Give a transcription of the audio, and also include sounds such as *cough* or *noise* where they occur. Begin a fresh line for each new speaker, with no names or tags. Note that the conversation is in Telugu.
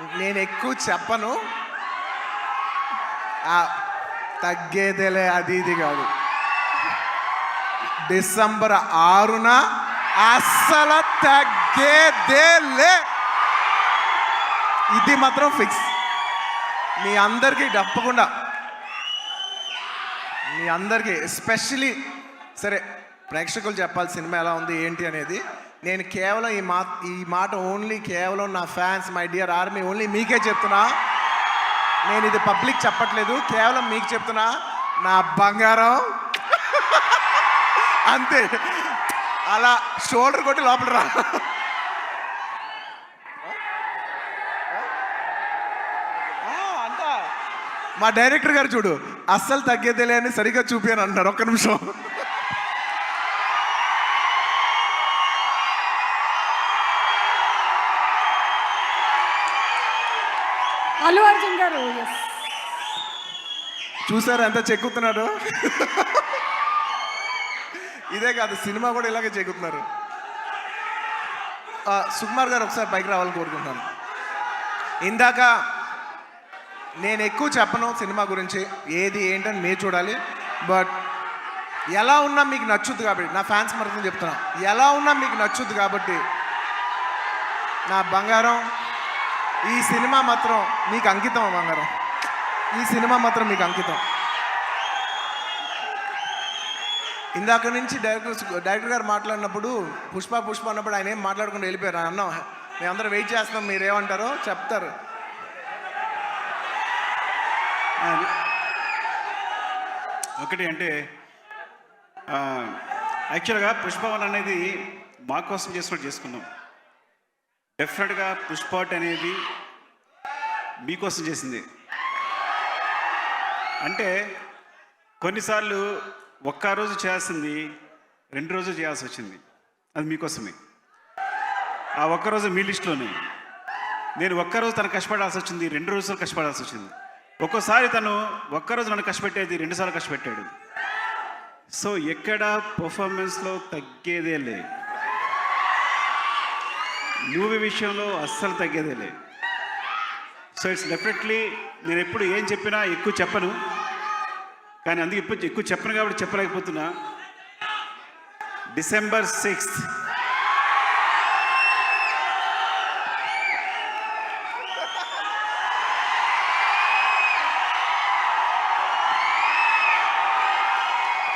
నేను ఎక్కువ చెప్పను. తగ్గేదేలే అది ఇది కాదు. డిసెంబర్ ఆరున అస్సలు తగ్గేదేలే. ఇది మాత్రం ఫిక్స్. మీ అందరికీ తప్పకుండా. మీ అందరికీ ఎస్పెషలీ సరే ప్రేక్షకులు చెప్పాలి సినిమా ఎలా ఉంది ఏంటి అనేది. నేను కేవలం ఈ మా ఈ మాట ఓన్లీ కేవలం నా fans my dear army only మీకే చెప్తున్నా. నేను ఇది పబ్లిక్ చెప్పట్లేదు కేవలం మీకు చెప్తున్నా. నా బంగారం. *laughs* అంతే. అలా షోల్డర్ కొట్టి లోపల రా. మా డైరెక్టర్ గారు చూడు అస్సలు తగ్గేదేలే అని సరిగ్గా చూపాను అంటున్నారు. ఒక్క నిమిషం.
అల్లు అర్జున్ గారు
చూసారు ఎంత చెక్కుతున్నారు ఇదే కాదు సినిమా కూడా ఇలాగే చెక్కుతున్నారు. సుకుమార్ గారు ఒకసారి పైకి రావాలని కోరుకుంటున్నాను. ఇందాక నేను ఎక్కువ చెప్పను సినిమా గురించి ఏది ఏంటని మీరు చూడాలి. బట్ ఎలా ఉన్నా మీకు నచ్చుద్ది కాబట్టి నా ఫ్యాన్స్ మరొకరు చెప్తున్నా. ఎలా ఉన్నా మీకు నచ్చుద్ది కాబట్టి నా బంగారం ఈ సినిమా మాత్రం మీకు అంకితం బంగారం. ఈ సినిమా మాత్రం మీకు అంకితం. ఇందాక నుంచి డైరెక్టర్ డైరెక్టర్ గారు మాట్లాడినప్పుడు పుష్ప పుష్ప అన్నప్పుడు ఆయన ఏం మాట్లాడుకుంటూ వెళ్ళిపోయారు. అన్నాం మేమందరం వెయిట్ చేస్తున్నాం మీరేమంటారో చెప్తారు.
ఒకటి అంటే యాక్చువల్గా పుష్పవన్ అనేది మా కోసం చేసుకున్నట్టు చేసుకున్నాం. డెఫినెట్గా పుష్పాట్ అనేది మీకోసం చేసింది. అంటే కొన్నిసార్లు ఒక్క రోజు చేయాల్సింది రెండు రోజులు చేయాల్సి వచ్చింది. అది మీకోసమే. ఆ ఒక్కరోజు మీ లిస్టులోనే. నేను ఒక్కరోజు తను కష్టపడాల్సి వచ్చింది రెండు రోజులు కష్టపడాల్సి వచ్చింది. ఒక్కోసారి తను ఒక్కరోజు నన్ను కష్టపెట్టేది రెండుసార్లు కష్టపెట్టాడు. సో ఎక్కడ పర్ఫార్మెన్స్లో తగ్గేదే లే మూవీ విషయంలో అస్సలు తగ్గేదేలే సో ఇట్స్ డెఫినెట్లీ నేను ఎప్పుడు ఏం చెప్పినా ఎక్కువ చెప్పను. కానీ అందుకు ఇప్పుడు ఎక్కువ చెప్పను కాబట్టి చెప్పలేకపోతున్నా. December sixth